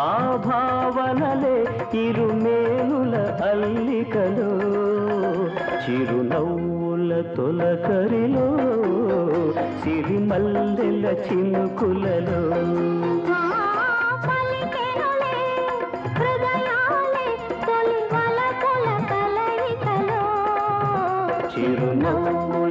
ఆ భావనలే ఇరుమేనుల అల్లికలో. చిరునవ్వుల తొలకరిలో సిరిమల్లెల చినుకులలో. ఆ చిరునవ్వు